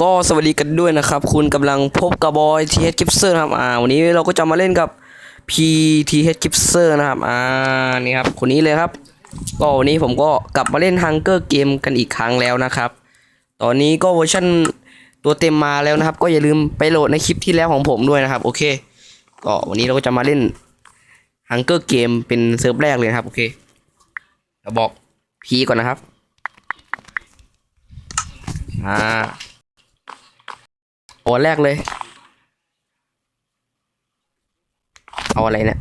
ก็สวัสดีกันด้วยนะครับ คุณกำลังพบกับบอยทีเฮดกิฟเซอร์ครับอ่าวันนี้เราก็จะมาเล่นกับ PTH g i p s e r นะครับ อ่า นี่ครับ คนนี้เลยครับ ก็วันนี้ผมก็กลับมาเล่น Hunger Game กันอีกครั้งแล้วนะครับ ตอนนี้ก็เวอร์ชันตัวเต็มมาแล้วนะครับ ก็อย่าลืมไปโหลดในคลิปที่แล้วของผมด้วยนะครับ โอเค ก็วันนี้เราก็จะมาเล่น Hunger Game เป็นเซิร์ฟแรกเลยครับ โอเคเราบอกพีก่อนนะครับ อ่า โอนแรกเลย เอาอะไรเนี่ย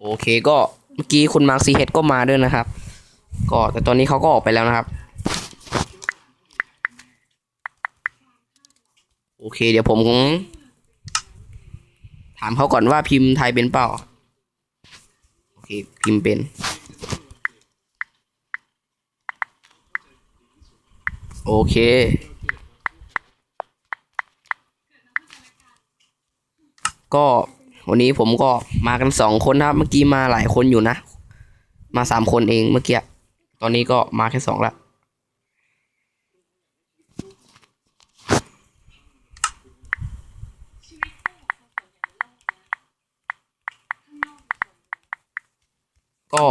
โอเคก็เมื่อกี้คุณมาร์คซีเฮดก็มาด้วยนะครับ ก็แต่ตอนนี้เขาก็ออกไปแล้วนะครับ โอเค เดี๋ยวผมคงถามเขาก่อนว่าพิมพ์ไทยเป็นเปล่า โอเค พิมพ์เป็น โอเคก็วันนี้ผมก็มากันสองคนนะครับ เมื่อกี้มาหลายคนอยู่นะ มาสามคนเองเมื่อกี้ ตอนนี้ก็มาแค่สองละ ก็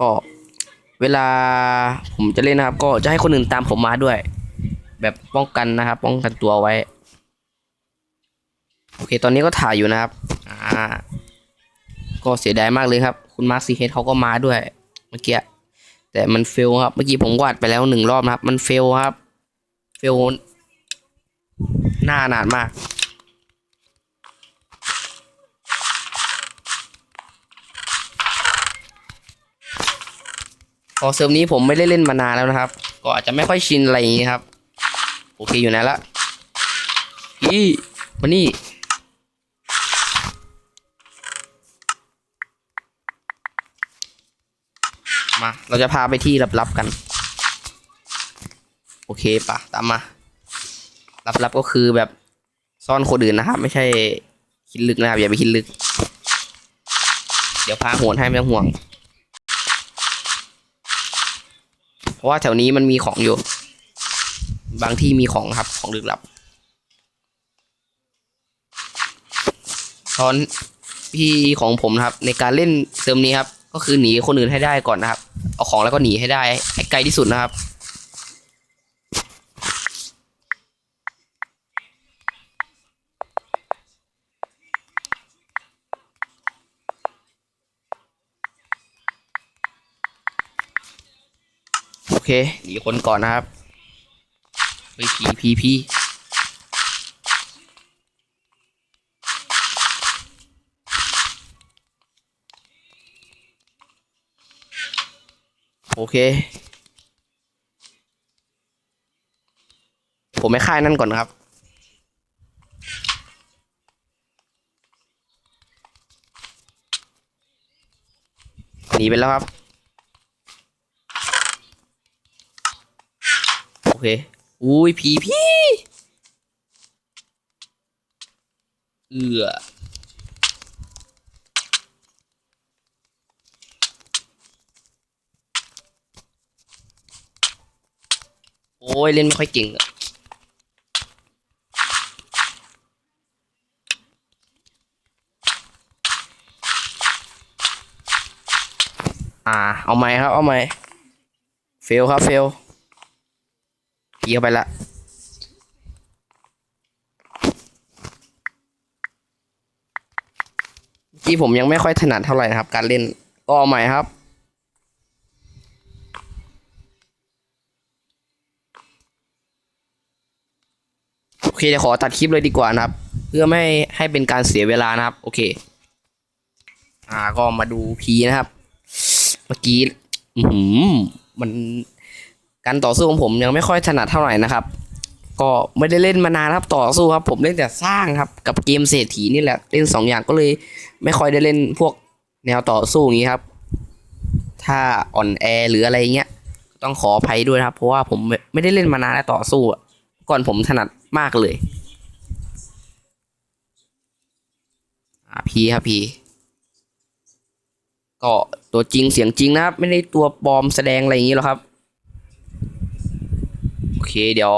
ก็เวลาผมจะเล่นนะครับ ก็จะให้คนอื่นตามผมมาด้วย แบบป้องกันนะครับ ป้องกันตัวไว้ โอเค ตอนนี้ก็ถ่ายอยู่นะครับ อ่า ก็เสียดายมากเลยครับ คุณมาร์คซีเฮดเขาก็มาด้วย เมื่อกี้แต่มันเฟลครับ เมื่อกี้ผมวาดไปแล้วหนึ่งรอบนะครับ มันเฟลครับ เฟลหน้านานมาก พอเซิร์ฟนี้ผมไม่ได้เล่นมานานแล้วนะครับ ก็อาจจะไม่ค่อยชินอะไรอย่างนี้ครับ โอเคอยู่ไหนละพี่มานี่มา เราจะพาไปที่ลับๆกัน โอเคปะตามมาลับๆก็คือแบบซ่อนคนอื่นนะครับ ไม่ใช่คิดลึกนะครับ อย่าไปคิดลึก เดี๋ยวพาโหนให้ไม่ต้องห่วง เพ ราะว่าแถวนี้มันมีของอยู่ บางที่มีของครับของลึกลับตอนพี่ของผมนะครับ ในการเล่นเติมนี้ครับ ก็คือหนีคนอื่นให้ได้ก่อนนะครับ เอาของแล้วก็หนีให้ได้ให้ไกลที่สุดนะครับ เคหนีคนก่อนนะครับเฮ้ยพีพีพีโอเค ผมไม่ค่ายนั่นก่อนนะครับ หนีไปแล้วครับ โอ เค อุ้ยผีพี่เอือโอ้ย เล่นไม่ค่อยเก่งอะอ่า เอาไหมครับ เอาไหมเฟลครับ เฟล ผีเข้าไปละที่ผมยังไม่ค่อยถนัดเท่าไหร่นะครับ การเล่นก็เอาใหม่ครับ โอเคเดี๋ยวขอตัดคลิปเลยดีกว่านะครับ เพื่อไม่ให้เป็นการเสียเวลานะครับ โอเค อ่าก็มาดูพีนะครับ เมื่อกี้ อือหือมัน การต่อสู้ของผมยังไม่ค่อยถนัดเท่าไหร่นะครับ ก็ไม่ได้เล่นมานานครับต่อสู้ครับ ผมเล่นแต่สร้างครับกับเกมเศรษฐีนี่แหละเล่นสองอย่างก็เลย ไม่ค่อยได้เล่นพวกแนวต่อสู้อย่างนี้ครับ ถ้าอ่อนแอหรืออะไรเงี้ยต้องขออภัยด้วยครับ เพราะว่าผมไม่ได้เล่นมานานแล้วต่อสู้อะก่อนผมถนัดมากเลยอ่าพีครับพีก็ตัวจริงเสียงจริงนะครับ ไม่ได้ตัวปลอมแสดงอะไรอย่างนี้หรอกครับ เคเดี๋ยว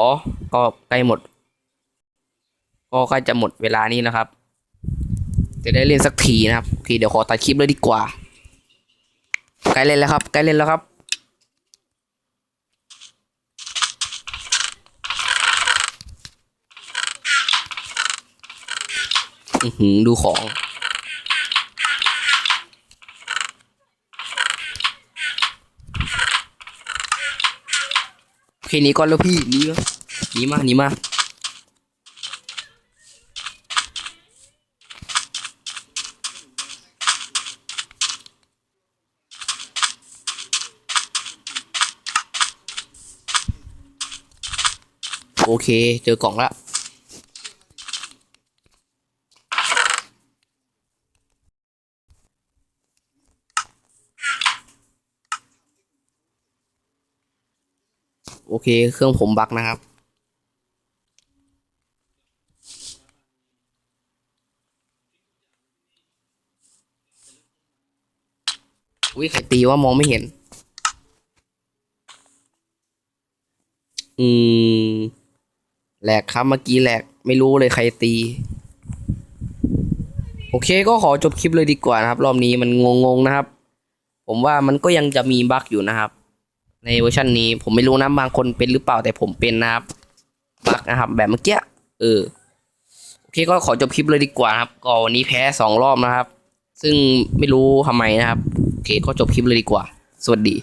ก็ใกล้หมด ก็ใกล้จะหมดเวลานี้นะครับ จะได้เล่นสักทีนะครับ โอเค เดี๋ยวขอตัดคลิปเลยดีกว่า ใกล้เล่นแล้วครับ ใกล้เล่นแล้วครับอือหือดูของ โอเคหนี้ก่อนแล้วพี่หนี้มาหนีมาหนีมาโอเค เจอกล่องละ โอเค เครื่องผมบักนะครับ อุ้ยใครตีว่ามองไม่เห็น อืมแหลกครับเมื่อกี้แหลกไม่รู้เลยใครตี โอเคก็ขอจบคลิปเลยดีกว่านะครับ รอบนี้มันงงๆนะครับ ผมว่ามันก็ยังจะมีบั๊กอยู่นะครับ ในเวอร์ชันนี้ผมไม่รู้นะบางคนเป็นหรือเปล่าแต่ผมเป็นนะครับบักนะครับ แบบเมื่อกี้เออโอเคก็ขอจบคลิปเลยดีกว่าครับก็วันนี้แพ้สองรอบนะครับ ซึ่งไม่รู้ทำไมนะครับ โอเคก็จบคลิปเลยดีกว่า สวัสดี